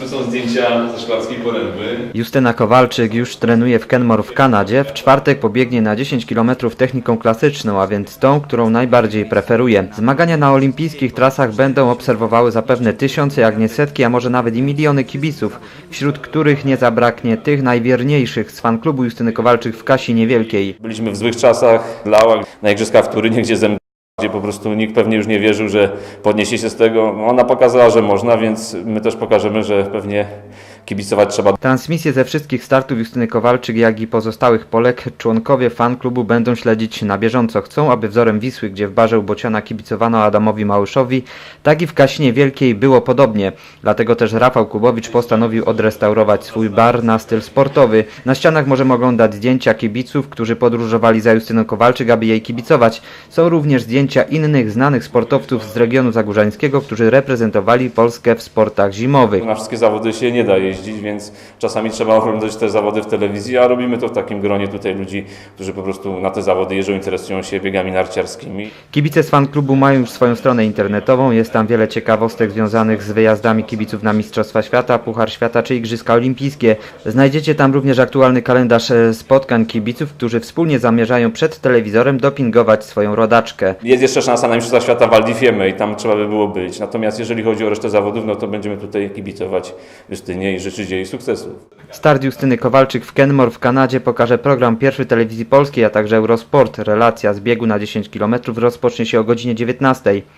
Tu są zdjęcia ze szklarskiej poręby. Justyna Kowalczyk już trenuje w Kenmore w Kanadzie. W czwartek pobiegnie na 10 km techniką klasyczną, a więc tą, którą najbardziej preferuje. Zmagania na olimpijskich trasach będą obserwowały zapewne tysiące, jak nie setki, a może nawet i miliony kibiców, wśród których nie zabraknie tych najwierniejszych z fanklubu Justyny Kowalczyk w Kasi Niewielkiej. Byliśmy w złych czasach, lała na igrzyskach w Turynie, gdzie zem gdzie po prostu nikt pewnie już nie wierzył, że podniesie się z tego. Ona pokazała, że można, więc my też pokażemy, że pewnie kibicować trzeba Transmisję ze wszystkich startów Justyny Kowalczyk, jak i pozostałych Polek, członkowie fanklubu będą śledzić na bieżąco. Chcą, aby wzorem Wisły, gdzie w barze u Bociana kibicowano Adamowi Małyszowi, tak i w Kasinie Wielkiej było podobnie. Dlatego też Rafał Kubowicz postanowił odrestaurować swój bar na styl sportowy. Na ścianach możemy oglądać zdjęcia kibiców, którzy podróżowali za Justyną Kowalczyk, aby jej kibicować. Są również zdjęcia innych znanych sportowców z regionu zagórzańskiego, którzy reprezentowali Polskę w sportach zimowych. Na wszystkie zawody się nie da jeździć, więc czasami trzeba oglądać te zawody w telewizji, a robimy to w takim gronie tutaj ludzi, którzy po prostu na te zawody jeżdżą, interesują się biegami narciarskimi. Kibice z fanklubu mają już swoją stronę internetową, jest tam wiele ciekawostek związanych z wyjazdami kibiców na Mistrzostwa Świata, Puchar Świata czy Igrzyska Olimpijskie. Znajdziecie tam również aktualny kalendarz e, spotkań kibiców, którzy wspólnie zamierzają przed telewizorem dopingować swoją rodaczkę. Jest jeszcze szansa na Mistrzostwa Świata w Val di Fiemme i tam trzeba by było być. Natomiast jeżeli chodzi o resztę zawodów, no to będziemy tutaj kibicować Justynie i życzyć jej sukcesów. Start Justyny Kowalczyk w Kenmore w Kanadzie pokaże program pierwszy telewizji polskiej, a także Eurosport. Relacja z biegu na 10 km rozpocznie się o godzinie 19.